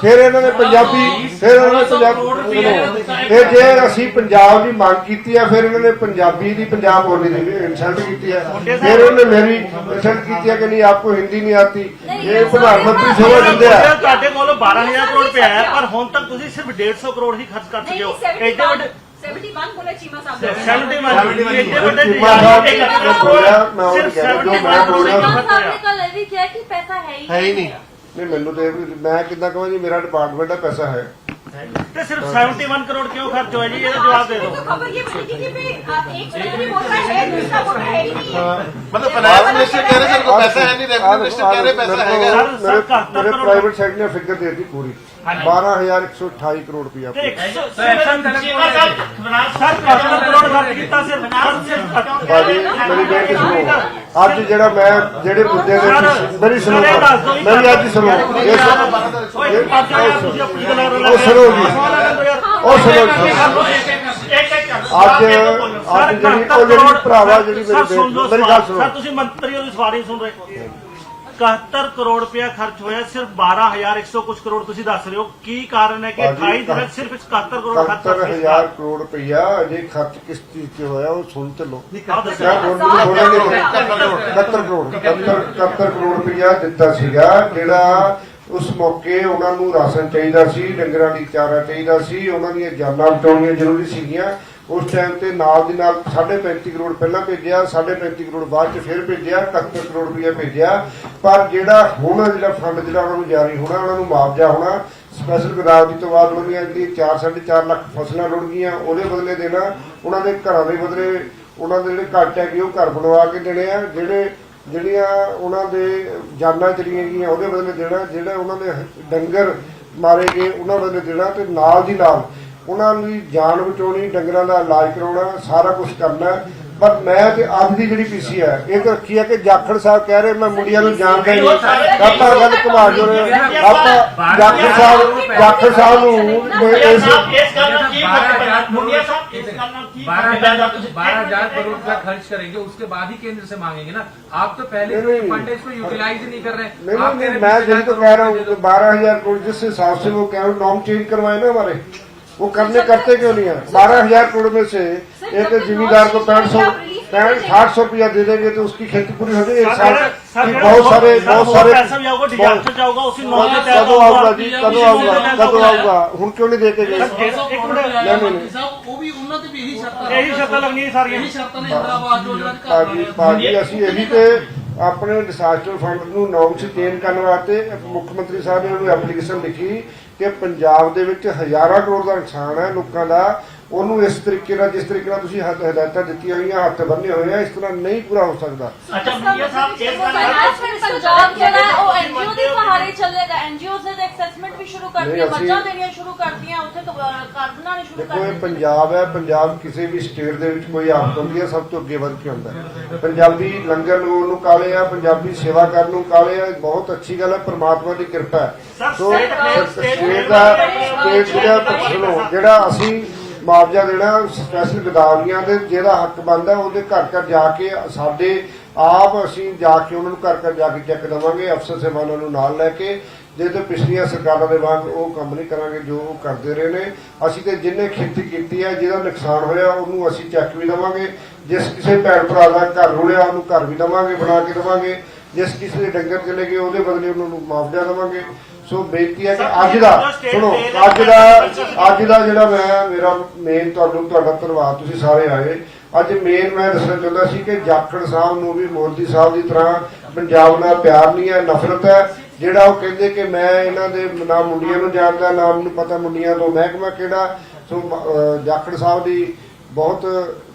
ਫਿਰ ਇਹਨਾਂ ਦੇ ਪੰਜਾਬੀ ਫਿਰ ਇਹਨਾਂ ਨੇ ਪੰਜਾਬੀ ਇਹ ਜੇ ਅਸੀਂ ਪੰਜਾਬ ਦੀ ਮੰਗ ਕੀਤੀ ਆ ਫਿਰ ਇਹਨਾਂ ਨੇ ਪੰਜਾਬੀ ਦੀ ਪੰਜਾਬ ਬੋਲੀ ਦੀ ਇਨਸਲਟ ਕੀਤੀ ਆ ਫਿਰ ਉਹਨੇ ਮੇਰੀ ਇਨਸਲਟ ਕੀਤੀ ਆ ਕਿ ਨਹੀਂ ਆਪਕੋ ਹਿੰਦੀ ਨਹੀਂ ਆਤੀ। ਇਹ ਪ੍ਰਧਾਨ ਮੰਤਰੀ ਸੋਭਾ ਦਿੰਦੇ ਆ।
ਤੁਹਾਡੇ ਕੋਲ 12000 ਕਰੋੜ ਪਿਆ ਹੈ ਪਰ ਹੁਣ ਤੱਕ ਤੁਸੀਂ ਸਿਰਫ 150 ਕਰੋੜ ਹੀ ਖਰਚ ਕਰ ਚੁੱਕੇ ਹੋ। ਐਡੇ ਵੱਡੇ
71 ਬੋਲੇ ਚੀਮਾ ਸਾਹਿਬ ਨੇ।
71 ਐਡੇ ਵੱਡੇ
ਚੀਮਾ ਸਾਹਿਬ ਮੈਂ ਉਹ ਕਹਿ ਕਿ
ਪੈਸਾ ਹੈ
ਹੀ ਨਹੀਂ। ਨਹੀਂ। ਮੈਨੂੰ ਤੇ ਮੈਂ ਕਿੱਦਾਂ ਕਹਾਂ ਜੀ ਮੇਰਾ ਡਿਪਾਰਟਮੈਂਟ ਦਾ ਪੈਸਾ ਹੈ।
ਤੇ ਸਿਰਫ 71 ਕਰੋੜ ਕਿਉਂ ਖਰਚ ਹੋਇਆ ਜੀ ਇਹਦਾ ਜਵਾਬ ਦੇ
मेरे को
ਦਿਓ
खबर ये मिली थी कि भाई आप एक मंत्री बोल रहा है दूसरा बोल रहा है ही नहीं है
मतलब फाइनेंस मिनिस्टर कह रहे सर को पैसा है नहीं रेवेन्यू मिनिस्टर कह रहे पैसा है
सर, सर,
ਮੇਰੇ
इकहत्तर
ਮੇਰੇ
करोड़।
ਪ੍ਰਾਈਵੇਟ ਸੈਕਟਰ ਨੇ ਫਿਗਰ ਦੇ ਦਿੱਤੀ ਪੂਰੀ 12128 ਕਰੋੜ ਰੁਪਇਆ
ਤੇ 100 ਚੀਮਾ ਸਾਹਿਬ ਸਰ 71 ਕਰੋੜ ਖਰਚ ਕੀਤਾ ਸਿਰਫ
ਬਾਜੀ ਮੇਰੀ ਬੇਨਤੀ ਸੁਣੋ। ਅੱਜ ਜਿਹੜਾ ਮੈਂ ਜਿਹੜੇ ਮੁੱਦੇ ਦੇ ਵਿੱਚ- ਮੇਰੀ ਸੁਣੋ। ਮੇਰੀ ਅੱਜ ਸੁਣੋ। ਇਹ ਸੁਣੋ।
ਹੋਰ
ਉਹ ਸੁਣੋ ਜੀ। ਉਹ ਸੁਣੋ ਜੀ।
ਇੱਕ ਇੱਕ
ਅੱਜ ਅੱਜ ਜਿਹੜੀ ਉਹ ਜਿਹੜੀ ਭਰਾਵਾ ਜਿਹੜੀ ਮੇਰੀ ਗੱਲ
ਸਰ
ਸੁਣੋ।
ਤੁਸੀਂ ਮੰਤਰੀ ਹੋ ਤੁਸੀਂ ਸਵਾਰੀ ਸੁਣ ਰਹੇ। 71 ਕਰੋੜ ਰੁਪਇਆ ਖਰਚ ਹੋਇਆ ਸਿਰਫ 12100 ਕੁਝ ਕਰੋੜ। ਤੁਸੀਂ ਦੱਸ ਰਹੇ ਹੋ ਕੀ ਕਾਰਨ ਹੈ ਕਿ
ਭਾਜੀ,
28 ਦਿਨਾਂ ਸਿਰਫ 71 ਕਰੋੜ ਖਰਚ ਹੋਇਆ?
71000 ਕਰੋੜ ਰੁਪਇਆ ਅਜੇ ਖਰਚ ਕਿਸ ਚੀਜ਼ ਤੇ ਹੋਇਆ ਉਹ ਸੁਣ ਤੇ ਲਓ। ਮੈਂ ਬੋਲ ਬੋਲ ਬੋਲਿਆ ਨਹੀਂ। 71 ਕਰੋੜ 71 71 ਕਰੋੜ ਰੁਪਇਆ ਦਿੱਤਾ ਸੀਗਾ ਜਿਹੜਾ ਉਸ ਮੌਕੇ ਉਹਨਾਂ ਨੂੰ ਰਾਸ਼ਨ ਚਾਹੀਦਾ ਸੀ ਡੰਗਰਾਂ ਦੀ ਚਾਰਾ ਚਾਹੀਦਾ ਸੀ ਉਹਨਾਂ ਦੀਆਂ ਜਾਨਾਂ ਬਚਾਉਣੀਆਂ ਜ਼ਰੂਰੀ ਸੀਗੀਆਂ। ਉਸ ਟਾਈਮ ਤੇ ਨਾਲ ਦੀ ਨਾਲ 35 ਕਰੋੜ ਪਹਿਲਾਂ ਭੇਜਿਆ 35 ਕਰੋੜ ਬਾਅਦ ਚ ਫਿਰ ਭੇਜਿਆ 71 ਕਰੋੜ ਰੁਪਇਆ ਭੇਜਿਆ। ਪਰ ਜਿਹੜਾ ਹੁਣ ਜਿਹੜਾ ਫੰਡ ਜਿਹੜਾ ਉਹਨਾਂ ਨੂੰ ਜਾਰੀ ਹੋਣਾ, ਉਹਨਾਂ ਨੂੰ ਮੁਆਵਜ਼ਾ ਹੋਣਾ ਸਪੈਸ਼ਲ ਗ੍ਰਾਵਟੀ ਤੋਂ ਬਾਅਦ ਉਹਨਾਂ ਦੀਆਂ ਜਿਹੜੀ 4.5 ਲੱਖ ਫਸਲਾਂ ਰੁੜ ਗਈਆਂ, ਉਹਦੇ ਬਦਲੇ ਦੇਣਾ, ਉਹਨਾਂ ਦੇ ਘਰਾਂ ਦੇ ਬਦਲੇ ਉਹਨਾਂ ਦੇ ਜਿਹੜੇ ਘੱਟ ਹੈਗੇ ਉਹ ਘਰ ਬਣਵਾ ਕੇ ਦੇਣੇ ਆ, ਜਿਹੜੇ ਜਿਹੜੀਆਂ ਉਹਨਾਂ ਦੇ ਜਾਨਾਂ ਚਲੀਆਂ ਗਈਆਂ, ਉਹਦੇ ਬਦਲੇ ਦੇਣਾ, ਜਿਹੜਾ ਉਹਨਾਂ ਦੇ ਡੰਗਰ ਮਾਰੇ ਗਏ, ਉਹਨਾਂ ਬਦਲੇ ਦੇਣਾ ਤੇ ਨਾਲ ਦੀ ਨਾਲ ਉਹਨਾਂ ਦੀ ਜਾਨ ਬਚਾਉਣੀ ਡੰਗਰਾਂ ਦਾ ਇਲਾਜ ਕਰਾਉਣਾ ਸਾਰਾ ਕੁਝ ਕਰਨਾ। ਪਰ ਮੈਂ ਤੇ ਅੱਜ ਦੀ ਜਿਹੜੀ ਪੀਸੀ ਹੈ ਇਹ ਤਾਂ ਰੱਖੀ ਹੈ ਕਿ ਜਾਖੜ ਸਾਹਿਬ ਕਹਿ ਰਹੇ ਮੈਂ ਮੁੰਡਿਆਂ ਨੂੰ ਜਾਣਦਾ ਹੀ ਨਹੀਂ ਆਪਾਂ ਗੱਲ ਘੁਮਾ ਜੋ ਰਹੇ। ਆਪਾਂ ਜਾਖੜ ਸਾਹਿਬ ਜਾਖੜ ਸਾਹਿਬ ਨੂੰ ਇਸ
बारह हजार करोड़ का खर्च करेंगे उसके बाद ही केंद्र से मांगेंगे ना आप तो पहले फंडेज को यूटिलाइज नहीं कर रहे
नहीं, मैं जिनको कह रहा हूँ बारह हजार वो करने करते क्यों नहीं है बारह हजार करोड़ में से एक जिम्मेदार को पैंठ सौ पैंठ साठ सौ रुपया दे देंगे तो उसकी खेती पूरी हो जाएगी एक साल की बहुत सारे बहुत सारे
ਪੈਸਾ ਵੀ ਆਊਗਾ ਡਿਜ਼ਾਸਟਰ ਜਾਊਗਾ ਉਸੇ ਨੌ ਦੇ ਤਹਿਤ
ਕਦੋਂ ਆਊਗਾ ਜੀ ਕਦੋਂ ਆਊਗਾ ਕਦੋਂ ਆਊਗਾ ਹੁਣ ਕਿਉਂ ਨਹੀਂ ਦੇ ਕੇ ਗਏ
ਇੱਕ ਮਿੰਟ
ਨਹੀਂ ਨਹੀਂ ਨਹੀਂ
ਉਹ ਵੀ ਉਹਨਾਂ ਤੇ ਵੀ ਇਹੀ ਸ਼ਰਤਾਂ
ਇਹੀ ਸ਼ਰਤਾਂ ਲੱਗਣੀਆਂ ਸਾਰੀਆਂ
ਇਹੀ ਸ਼ਰਤਾਂ ਨੇ ਇੰਦਰਾਬਾਦ ਯੋਜਨਾ ਚ ਘਰ
ਭਾਜੀ
ਬਣਾਇਆ।
ਭਾਜੀ ਅਸੀਂ ਇਹੀ ਤੇ ਆਪਣੇ ਡਿਸਾਸਟਰ ਫੰਡ ਨੂੰ ਨੌਮ ਚ ਚੇਂਜ ਕਰਨ ਵਾਸਤੇ ਮੁੱਖ ਮੰਤਰੀ ਸਾਹਿਬ ਨੇ ਉਹਨੂੰ ਐਪਲੀਕੇਸ਼ਨ ਲਿਖੀ ਕਿ ਪੰਜਾਬ ਦੇ ਵਿੱਚ ਹਜ਼ਾਰਾਂ ਕਰੋੜ ਦਾ ਨੁਕਸਾਨ ਹੈ ਲੋਕਾਂ ਦਾ ਉਹਨੂੰ ਇਸ ਤਰੀਕੇ ਨਾਲ ਜਿਸ ਤਰੀਕੇ ਨਾਲ ਤੁਸੀਂ ਹਦ- ਹਦਾਇਤਾਂ ਦਿੱਤੀਆਂ ਹੋਈਆਂ ਹੱਥ ਬੰਨੇ ਹੋਏ ਆ ਇਸ ਤਰ੍ਹਾਂ ਨਹੀਂ ਪੂਰਾ ਹੋ ਸਕਦਾ।
ਅੱਛਾ ਮੀਡੀਆ ਸਾਹਿਬ ਇਸ ਗੱਲ
ਪੰਜਾਬ ਜਿਹੜਾ ਉਹ ਐਨਜੀਓ ਦੇ ਸਹਾਰੇ ਚੱਲੇਗਾ ਐਨਜੀਓ ਨੇ ਐਕਸੈਸਮੈਂਟ ਵੀ ਸ਼ੁਰੂ ਕਰ
ਨਹੀਂ,
ਦੇਣੀਆਂ ਸ਼ੁਰੂ ਕਰਤੀਆਂ ਉੱਥੇ ਤੋਂ ਅਹ, ਸ਼ੁਰੂ
ਕਰ
ਦੇਖੋ
ਪੰਜਾਬ ਹੈ ਪੰਜਾਬ ਕਿਸੇ ਵੀ ਸਟੇਟ ਦੇ ਵਿੱਚ ਕੋਈ ਆਫਤ ਹੁੰਦੀ ਹੈ ਸਭ ਤੋਂ ਅੱਗੇ ਵੱਧ ਕੇ ਹੁੰਦਾ ਹੈ। ਪੰਜਾਬੀ ਲੰਗਰ ਲਗਾਉਣ ਨੂੰ ਕਾਲੇ ਆ ਪੰਜਾਬੀ ਸੇਵਾ ਕਰਨ ਨੂੰ ਕਾਲੇ ਆ ਬਹੁਤ ਅੱਛੀ ਗੱਲ ਹੈ ਪ੍ਰਮਾਤਮਾ ਦੀ ਕਿਰਪਾ ਹੈ। ਸੋ ਸਟੇਟ- ਦਾ ਸਟੇਟ ਦਾ ਪੱਖ ਜਿਹੜਾ ਅਸੀਂ ਮੁਆਵਜ਼ਾ ਦੇਣਾ ਸਪੈਸ਼ਲ ਗਦਾਵਰੀਆਂ ਦੇ ਜਿਹਦਾ ਹੱਕ ਬਣਦਾ, ਉਹਦੇ ਘਰ ਘਰ ਜਾ ਕੇ ਸਾਡੇ ਆਪ ਅਸੀਂ ਜਾ ਕੇ ਉਹਨਾਂ ਨੂੰ ਘਰ ਘਰ ਜਾ ਕੇ ਚੈੱਕ ਦੇਵਾਂਗੇ, ਅਫਸਰ ਸਾਹਿਬਾਨਾਂ ਨੂੰ ਨਾਲ ਲੈ ਕੇ। ਜੇ ਪਿਛਲੀਆਂ ਸਰਕਾਰਾਂ ਦੇ ਵਾਂਗ ਉਹ ਕੰਮ ਨਹੀਂ ਕਰਾਂਗੇ ਜੋ ਉਹ ਕਰਦੇ ਰਹੇ ਨੇ। ਅਸੀਂ ਤੇ ਜਿੰਨੇ ਖੇਤੀ ਕੀਤੀ ਹੈ, ਜਿਹਦਾ ਨੁਕਸਾਨ ਹੋਇਆ, ਉਹਨੂੰ ਅਸੀਂ ਚੈੱਕ ਵੀ ਦੇਵਾਂਗੇ। ਜਿਸ ਕਿਸੇ ਭੈਣ ਭਰਾ ਦਾ ਘਰ ਰੁਲਿਆ ਉਹਨੂੰ ਘਰ ਵੀ ਦੇਵਾਂਗੇ, ਬਣਾ ਕੇ ਦੇਵਾਂਗੇ। ਜਿਸ ਕਿਸੇ ਦੇ ਡੰਗਰ ਚਲੇ ਗਏ, ਉਹਦੇ ਬਦਲੇ ਉਹਨਾਂ ਨੂੰ ਮੁਆਵਜ਼ਾ ਦੇਵਾਂਗੇ। ਸੋ ਬੇਨਤੀ ਹੈ ਕਿ ਅੱਜ ਦਾ ਸੁਣੋ ਅੱਜ ਦਾ ਅੱਜ ਦਾ ਜਿਹੜਾ ਮੈਂ ਮੇਰਾ ਮੇਨ ਤੁਹਾਨੂੰ ਤੁਹਾਡਾ ਧੰਨਵਾਦ ਤੁਸੀਂ ਸਾਰੇ ਆਏ। ਅੱਜ ਮੇਨ ਮੈਂ ਦੱਸਣਾ ਚਾਹੁੰਦਾ ਸੀ ਕਿ ਜਾਖੜ ਸਾਹਿਬ ਨੂੰ ਵੀ ਮੋਦੀ ਸਾਹਿਬ ਦੀ ਤਰ੍ਹਾਂ ਪੰਜਾਬ ਨਾਲ ਪਿਆਰ ਨਹੀਂ ਹੈ ਨਫ਼ਰਤ ਹੈ ਜਿਹੜਾ ਉਹ ਕਹਿੰਦੇ ਕਿ ਮੈਂ ਇਹਨਾਂ ਦੇ ਨਾ ਮੁੰਡੀਆਂ ਨੂੰ ਜਾਣਦਾ ਨਾ ਮੈਨੂੰ ਪਤਾ ਮੁੰਡੀਆਂ ਤੋਂ ਮਹਿਕਮਾ ਕਿਹੜਾ। ਸੋ ਜਾਖੜ ਸਾਹਿਬ ਦੀ ਬਹੁਤ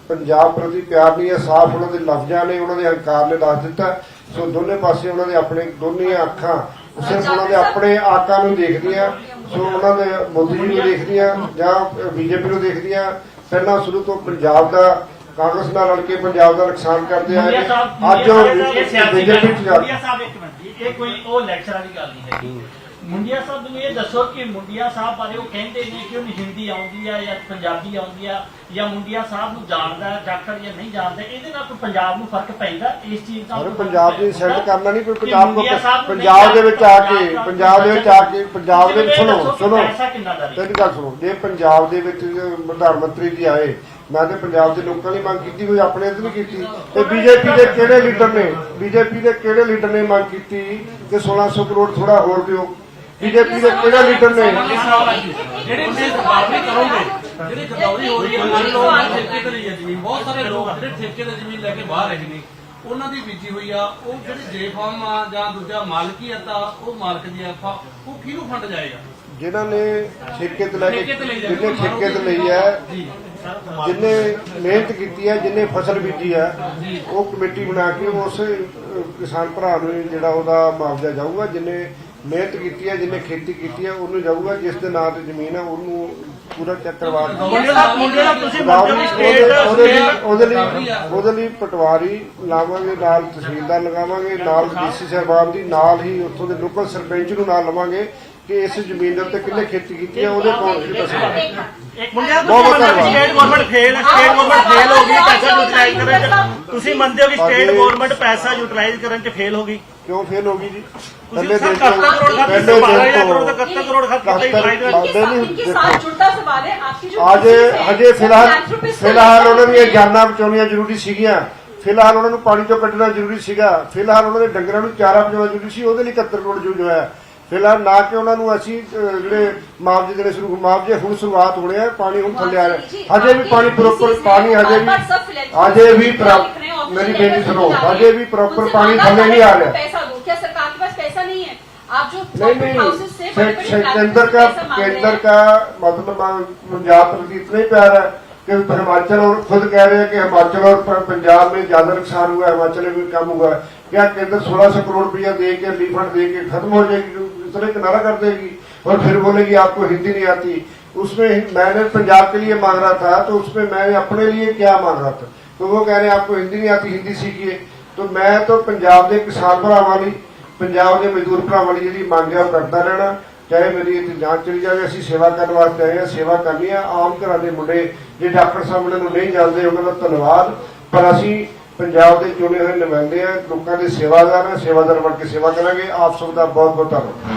ਪੰਜਾਬ ਪ੍ਰਤੀ ਪਿਆਰ ਨਹੀਂ ਹੈ ਸਾਫ਼ ਉਹਨਾਂ ਦੇ ਲਫ਼ਜ਼ਾਂ ਨੇ ਉਹਨਾਂ ਦੇ ਹੰਕਾਰ ਨੇ ਦੱਸ ਦਿੱਤਾ। ਸੋ ਦੋਨੇ ਪਾਸੇ ਉਹਨਾਂ ਦੇ ਆਪਣੇ ਦੋਨੇ ਅੱਖਾਂ ਸਿਰਫ ਉਹਨਾਂ ਦੇ ਆਪਣੇ ਆਕਾ ਨੂੰ ਦੇਖਦੀਆਂ ਸੋ ਉਹਨਾਂ ਦੇ ਮੋਦੀ ਜੀ ਨੂੰ ਦੇਖਦੀਆਂ ਜਾਂ ਬੀਜੇਪੀ ਨੂੰ ਦੇਖਦੀਆਂ। ਪਹਿਲਾਂ ਸ਼ੁਰੂ ਤੋਂ ਪੰਜਾਬ ਦਾ ਕਾਂਗਰਸ ਨਾਲ ਰਲ ਕੇ ਪੰਜਾਬ ਦਾ ਨੁਕਸਾਨ ਕਰਦੇ ਆਏ।
ਸਾਹਿਬ
ਅੱਜ ਬੀਜੇਪੀ ਚ ਜਾ
ਮੁੰਡਿਆ ਸਾਹਿਬ ਇੱਕ ਮਿੰਟ ਇਹ ਕੋਈ ਉਹ ਲੈਕਚਰ ਵਾਲੀ ਗੱਲ ਨਹੀਂ ਹੈਗੀ। ਮੁੰਡਿਆ ਸਾਹਿਬ ਨੂੰ ਇਹ ਦੱਸੋ ਕਿ ਮੁੰਡਿਆ ਸਾਹਿਬ ਬਾਰੇ ਉਹ ਕਹਿੰਦੇ ਨੇ ਕਿ ਉਹਨੂੰ ਹਿੰਦੀ ਆਉਂਦੀ ਆ ਜਾਂ ਪੰਜਾਬੀ ਆਉਂਦੀ ਆ ਜਾਂ ਮੁੰਡਿਆ ਸਾਹਿਬ ਨੂੰ ਜਾਣਦਾ ਜਾਖੜ ਜਾਂ ਨਹੀਂ ਜਾਣਦਾ ਇਹਦੇ ਨਾਲ ਕੋਈ ਪੰਜਾਬ ਨੂੰ ਫ਼ਰਕ ਪੈਂਦਾ? ਇਸ ਚੀਜ਼ ਦਾ ਕੋਈ
ਪੰਜਾਬ ਦੀ
ਪੈਂਦਾ?
ਕਰਨਾ ਨਹੀਂ ਕੋਈ
ਕਿ
ਪੰਜਾਬ ਨੂੰ
ਨੂੰ
ਪੰਜਾਬ ਦੇ ਵਿੱਚ ਆ ਕੇ
ਪੰਜਾਬ
ਦੇ ਵਿੱਚ ਆ ਕੇ ਪੰਜਾਬ ਦੇ ਵਿੱਚ ਸੁਣੋ
ਕਿ
ਸੁਣੋ। ਤੇਰੀ ਗੱਲ ਸੁਣੋ ਜੇ ਪੰਜਾਬ ਦੇ ਵਿੱਚ ਪ੍ਰਧਾਨ ਮੰਤਰੀ ਜੀ ਆਏ ਮੈਂ ਤੇ ਪੰਜਾਬ ਦੇ ਲੋਕਾਂ ਲਈ ਮੰਗ ਕੀਤੀ ਕੋਈ ਆਪਣੇ ਤੇ ਨਹੀਂ ਕੀਤੀ। ਤੇ ਬੀਜੇਪੀ ਦੇ ਕਿਹੜੇ ਲੀਡਰ ਨੇ? ਬੀਜੇਪੀ ਦੇ ਕਿਹੜੇ ਲੀਡਰ ਨੇ ਮੰਗ ਕੀਤੀ? ਕਿ 1600 ਕਰੋੜ ਥੋੜਾ ਹੋਰ ਦਿਓ। ਬੀਜੇਪੀ ਦੇ ਕਿਹੜੇ ਲੀਡਰ ਨੇ?
ਜਿਹੜੇ ਤੁਸੀਂ ਗਦਾਵਰੀ ਕਰੋਗੇ ਜਿਹੜੀ ਗਦਾਵਰੀ ਹੋ ਰਹੀ ਹੈ ਮੰਨ ਲਓ ਠੇਕੇ ਤੇ ਲਈ ਹੈ ਜ਼ਮੀਨ ਬਹੁਤ ਸਾਰੇ ਲੋਕ ਜਿਹੜੇ ਠੇਕੇ ਤੇ ਜ਼ਮੀਨ ਲੈ ਕੇ ਬਾਹਰ ਰਹੇ ਨੇ ਉਹਨਾਂ ਦੀ ਬੀਜੀ ਹੋਈ ਆ ਉਹ ਜਿਹੜੀ ਜੇ ਫਾਰਮ ਆ ਜਾਂ ਦੂਜਾ ਮਾਲਕੀਅਤ ਆ ਉਹ ਮਾਲਕ ਦੀ ਆ ਫਾ- ਉਹ ਕਿਹਨੂੰ ਫੰਡ ਜਾਏਗਾ?
ਜਿਨ੍ਹਾਂ ਨੇ ਠੇਕੇ ਤੇ ਲੈ ਕੇ। ਜਿਹਨੇ ਠੇਕੇ ਤੇ ਲਈ ਹੈ
ਜੀ।
ਜਿਨੇ ਮਿਹਨਤ ਕੀਤੀ ਹੈ ਜਿਨੇ ਫਸਲ ਬੀਜੀ ਹੈ ਉਹ ਕਮੇਟੀ ਬਣਾ ਕੇ ਉਸ ਕਿਸਾਨ ਭਰਾ ਨੂੰ ਜਿਹੜਾ ਉਹਦਾ ਮੁਆਵਜ਼ਾ ਜਾਊਗਾ ਜਿਨੇ ਮਿਹਨਤ ਕੀਤੀ ਹੈ ਜਿਨੇ ਖੇਤੀ ਕੀਤੀ ਹੈ ਉਹਨੂੰ ਜਾਊਗਾ ਜਿਸ ਦੇ ਨਾਂ ਤੇ ਜ਼ਮੀਨ ਹੈ ਉਹਨੂੰ ਪੂਰਾ ਚੈੱਕ ਕਰਵਾ ਦਿੱਤਾ
ਮੁੰਡੇ ਦਾ ਮੁੰਡੇ ਦਾ ਤੁਸੀਂ ਮੰਨਦੇ ਹੋ ਕਿ
ਉਹਦੇ
ਸਟੇਟ
ਉਹਦੇ ਲਈ
ਸਟੇਟ
ਉਹਦੇ ਲਈ ਉਹਦੇ ਲਈ ਪਟਵਾਰੀ ਲਾਵਾਂਗੇ ਨਾਲ ਤਹਿਸੀਲਦਾਰ ਲਗਾਵਾਂਗੇ ਨਾਲ ਡੀਸੀ ਸਾਹਿਬਾਨ ਦੀ ਨਾਲ ਹੀ ਉੱਥੋਂ ਦੇ ਲੋਕਲ ਸਰਪੰਚ ਨੂੰ ਨਾਲ ਲਵਾਂਗੇ ਕਿ ਇਸ ਜ਼ਮੀਨ ਦੇ ਉੱਤੇ ਕਿੰਨੇ ਖੇਤੀ ਕੀਤੀ ਹੈ ਉਹਦੇ ਕੋਲ ਕੀ ਦੱਸਣਾ
ਮੁੰਡਿਆ
ਬਹੁਤ
ਤੁਸੀਂ। State government fail state government fail ਹੋ ਗਈ ਪੈਸਾ ਯੂਟਿਲਾਈਜ਼ ਕਰਨ ਚ ਤੁਸੀਂ ਮੰਨਦੇ ਹੋ ਕਿ ਸਟੇਟ। ਗਵਰਨਮੈਂਟ ਪੈਸਾ ਯੂਟਿਲਾਈਜ਼ ਕਰਨ ਚ ਫੇਲ ਹੋ ਗਈ?
ਕਿਉਂ ਫੇਲ ਹੋ ਗਈ ਜੀ
ਤੁਸੀਂ ਸਰ 71 ਕਰੋੜ ਖਰਚ
ਪਹਿਲੇ
ਕੀਤਾ 12000
ਦਿਨ
ਕਰੋੜ
ਤੋਂ
ਦਾ 71 ਕਰੋੜ ਖਰਚ ਕੀਤਾ ਯੂਟਿਲਾਈਜ਼
इनके
इनके
नहीं,
साथ इनके
देखो।
साथ जुड़ता सवाल है आपकी जो
ਅੱਜ
pieces हैं,
ਹਜੇ ਫਿਲਹਾਲ
philanthropist
ਫਿਲਹਾਲ
हैं,
ਉਹਨਾਂ ਦੀਆਂ ਜਾਨਾਂ ਬਚਾਉਣੀਆਂ ਜ਼ਰੂਰੀ ਸੀਗੀਆਂ ਫਿਲਹਾਲ ਉਹਨਾਂ ਨੂੰ ਪਾਣੀ ਚੋਂ ਕੱਢਣਾ ਜ਼ਰੂਰੀ ਸੀਗਾ ਫਿਲਹਾਲ ਉਹਨਾਂ ਦੇ ਡੰਗਰਾਂ ਨੂੰ ਚਾਰਾ ਪਜਾਉਣਾ ਜ਼ਰੂਰੀ ਸੀ ਉਹਦੇ ਲਈ 71 ਕਰੋੜ ਜੋ ਜੋ ਹੈ ਫਿਲਹਾਲ ਨਾ ਕਿ ਉਹਨਾਂ ਨੂੰ ਅਸੀਂ ਅਹ, ਜਿਹੜੇ ਮੁਆਵਜ਼ੇ ਦੇਣੇ ਸ਼ੁਰੂ ਮੁਆਵਜ਼ੇ ਹੁਣ ਸ਼ੁਰੂਆਤ ਹੋਣੇ ਆ ਪਾਣੀ ਹੁਣ ਥੱਲੇ ਆ ਰਿਹਾ ਹਜੇ ਵੀ ਪਾਣੀ ਪ੍ਰੋਪਰ ਪਾਣੀ ਹਜੇ ਵੀ ਹਜੇ ਵੀ ਪ੍ਰਾ- ਮੇਰੀ ਬੇਨਤੀ ਸੁਣੋ ਹਜੇ ਵੀ ਪ੍ਰੋਪਰ ਪਾਣੀ ਥੱਲੇ ਨਹੀਂ ਆ ਰਿਹਾ
पैसा दो क्या सरकार के पास पैसा नहीं है आप जो
नहीं
corporate
नहीं
houses से बड़े बड़े
से-
platform
केंद्र
पे
का
पैसा मांग रहे
केंद्र
हैं।
का मतलब अ, पंजाब प्रति इतना ही प्यार है कि हिमाचल और खुद कह रहे हैं कि हिमाचल और प- पंजाब में ज्यादा नुकसान हुआ है हिमाचल में भी कम हुआ है क्या केंद्र 1600 करोड़ रुपया दे के रिफंड दे के खत्म हो जाएगी इतने किनारा कर देगी और फिर बोलेगी आपको हिंदी नहीं आती उसमें मैंने पंजाब के लिए मांग रहा था तो उसमें मैं अपने लिए क्या मांग रहा था तो वो कह रहे हैं आपको हिंदी नहीं आती हिंदी सीखिए तो मैं तो पंजाब ਦੇ ਕਿਸਾਨ ਭਰਾਵਾਂ ਲਈ ਪੰਜਾਬ ਦੇ ਮਜ਼ਦੂਰ ਭਰਾਵਾਂ ਲਈ ਜਿਹੜੀ ਮੰਗ ਹੈ ਉਹ ਕਰਦਾ ਰਹਿਣਾ ਚਾਹੇ ਮੇਰੀ ਇੱਥੇ ਜਾਂਚ ਚਲੀ ਜਾਵੇ ਅਸੀਂ ਸੇਵਾ ਕਰਨ ਵਾਸਤੇ ਆਏ ਹਾਂ ਸੇਵਾ ਕਰਨੀ ਆ ਆਮ ਘਰਾਂ ਦੇ ਮੁੰਡੇ ਜੇ ਡਾਕਟਰ ਸਾਹਿਬ ਨੂੰ ਨਹੀਂ ਜਾਣਦੇ ਉਹਨਾਂ ਦਾ ਧੰਨਵਾਦ ਪਰ ਅਸੀਂ ਪੰਜਾਬ ਦੇ ਚੁਣੇ ਹੋਏ ਨੁਮਾਇੰਦੇ ਆ ਲੋਕਾਂ ਦੇ ਸੇਵਾਦਾਰ ਆ ਸੇਵਾਦਾਰ ਬਣ ਕੇ ਸੇਵਾ ਕਰਾਂਗੇ ਆਪ ਸਭ ਦਾ ਬਹੁਤ ਬਹੁਤ ਧੰਨਵਾਦ